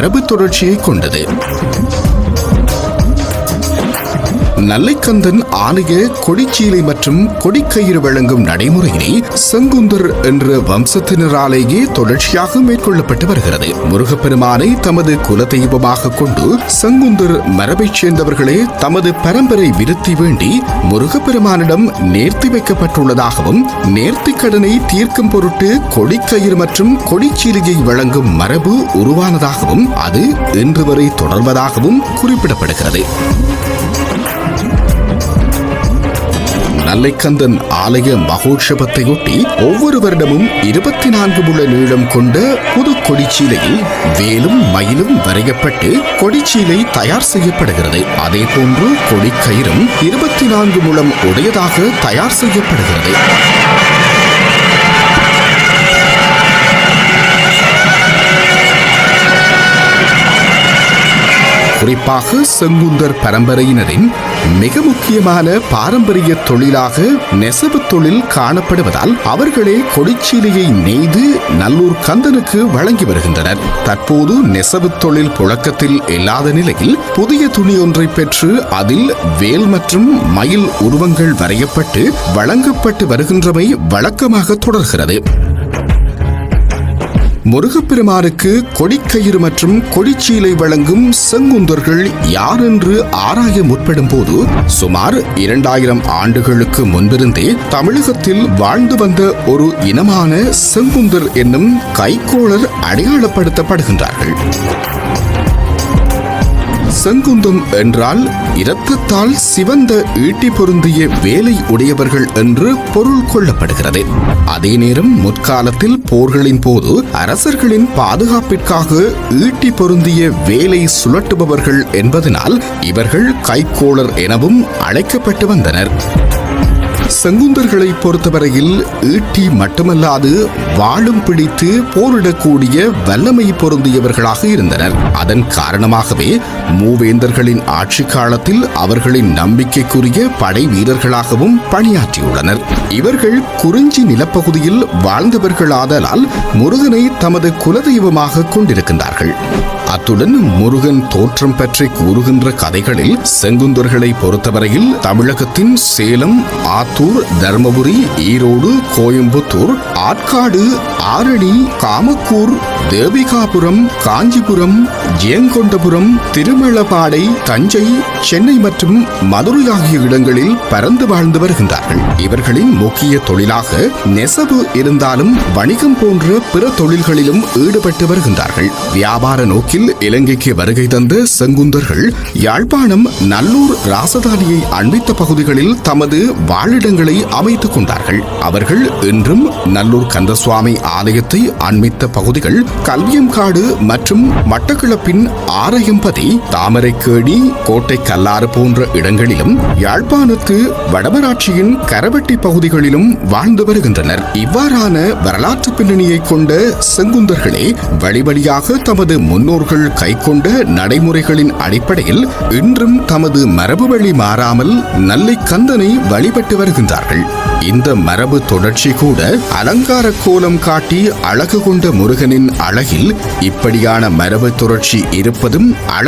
மரபு தொடர்ச்சியை கொண்டது. நல்லைக்கந்தன் ஆலய கொடிச்சீலை மற்றும் கொடிக்கயிறு வழங்கும் நடைமுறையினை செங்குந்தர் என்ற வம்சத்தினராலேயே தொடர்ச்சியாக மேற்கொள்ளப்பட்டு வருகிறது. முருகப்பெருமானை தமது குலதெய்வமாக கொண்டு செங்குந்தர் மரபைச் சேர்ந்தவர்களே தமது பரம்பரை விருத்தி வேண்டி முருகப்பெருமானிடம் நேர்த்தி வைக்கப்பட்டுள்ளதாகவும் நேர்த்திக் கடனை தீர்க்கும் பொருட்டு கொடிக்கயிறு மற்றும் கொடிச்சீலையை வழங்கும் மரபு உருவானதாகவும் அது இன்று வரை தொடர்வதாகவும் குறிப்பிடப்படுகிறது. நல்லைக்கந்தன் ஆலய மகோற்சவத்தையொட்டி ஒவ்வொரு வருடமும் இருபத்தி நான்கு முழ நீளம் கொண்ட புது கொடிச்சீலையில் வேலும் மயிலும் வரையப்பட்டு கொடிச்சீலை தயார் செய்யப்படுகிறது. அதே போன்று கொடிக்கயிறும் இருபத்தி நான்கு முழம் உடையதாக தயார் செய்யப்படுகிறது. குறிப்பாக செங்குந்தர் பரம்பரையினரின் மிக முக்கியமான பாரம்பரிய தொழிலாக நெசவு தொழில் காணப்படுவதால் அவர்களே கொடிச்சீலையை நெய்து நல்லூர் கந்தனுக்கு வழங்கி வருகின்றனர். தற்போது நெசவு தொழில் புழக்கத்தில் இல்லாத நிலையில் புதிய துணி ஒன்றை பெற்று அதில் வேல் மற்றும் மயில் உருவங்கள் வரையப்பட்டு வழங்கப்பட்டு வருகின்றமை வழக்கமாக தொடர்கிறது. முருகப்பெருமானுக்கு கொடிக்கயிறு மற்றும் கொடிச்சீலை வழங்கும் செங்குந்தர்கள் யார் என்று ஆராய முற்படும் போது சுமார் இரண்டாயிரம் ஆண்டுகளுக்கு முன்பிருந்தே தமிழகத்தில் வாழ்ந்து வந்த ஒரு இனமான செங்குந்தர் என்னும் கைக்கோளர் அடையாளப்படுத்தப்படுகின்றார்கள். செங்குந்தம் என்றால் இரத்தத்தால் சிவந்த ஈட்டி பொருந்திய வேலை உடையவர்கள் என்று பொருள் கொள்ளப்படுகிறது. அதே நேரம் முற்காலத்தில் போர்களின் போது அரசர்களின் பாதுகாப்பிற்காக ஈட்டி பொருந்திய வேலை சுழட்டுபவர்கள் என்பதனால் இவர்கள் கைக்கோளர் எனவும் அழைக்கப்பட்டு வந்தனர். செங்குந்தர்களை பொறுத்தவரையில் ஈட்டி மட்டுமல்லாது வாழும் பிடித்து போரிடக்கூடிய வல்லமை பொருந்தியவர்களாக இருந்தனர். அதன் காரணமாகவே மூவேந்தர்களின் ஆட்சி காலத்தில் அவர்களின் நம்பிக்கைக்குரிய படை வீரர்களாகவும் பணியாற்றியுள்ளனர். இவர்கள் குறிஞ்சி நிலப்பகுதியில் வாழ்ந்தவர்களாதலால் முருகனை தமது குலதெய்வமாக கொண்டிருக்கின்றார்கள். அத்துடன் முருகன் தோற்றம் பற்றி கூறுகின்ற கதைகளில் செங்குந்தர்களை பொறுத்தவரையில் தமிழகத்தின் சேலம் ஆத்தூர் திருப்பத்தூர் தருமபுரி ஈரோடு கோயம்புத்தூர் ஆற்காடு ஆரணி காமக்கூர் தேவிகாபுரம் காஞ்சிபுரம் ஜெயங்கொண்டபுரம் திருமழபாடை தஞ்சை சென்னை மற்றும் மதுரை ஆகிய இடங்களில் பறந்து வாழ்ந்து வருகின்றார்கள். இவர்களின் முக்கிய தொழிலாக நெசவு இருந்தாலும் வணிகம் போன்ற பிற தொழில்களிலும் ஈடுபட்டு வருகின்றார்கள். வியாபார நோக்கில் இலங்கைக்கு வருகை தந்த செங்குந்தர்கள் யாழ்ப்பாணம் நல்லூர் ராசதானியை அண்மித்த பகுதிகளில் தமது வாழிடங்களை அமைத்துக் கொண்டார்கள். அவர்கள் இன்றும் நல்லூர் கந்தசுவாமி ஆலயத்தை அண்மித்த பகுதிகள் கல்வியம்காடு மற்றும் பின் ஆரையம்பதி தாமரைக்கேணி கோட்டை கல்லாறு போன்ற இடங்களிலும் யாழ்ப்பாணத்து வடமராட்சியின் கரவெட்டி பகுதிகளிலும் வாழ்ந்து வருகின்றனர். இவ்வாறான வரலாற்று பின்னணியை கொண்ட செங்குந்தர்களே வழிவழியாக தமது முன்னோர்கள் கைக்கொண்ட நடைமுறைகளின் அடிப்படையில் இன்றும் தமது மரபு வழி மாறாமல் நல்லை கந்தனை வழிபட்டு வருகின்றார்கள். இந்த மரபு தொடர்ச்சி கூட அலங்கார கோலம் காட்டி அழகு கொண்ட முருகனின் அழகில் இப்படியான மரபு தொடர்ச்சி இருப்பதும் அழ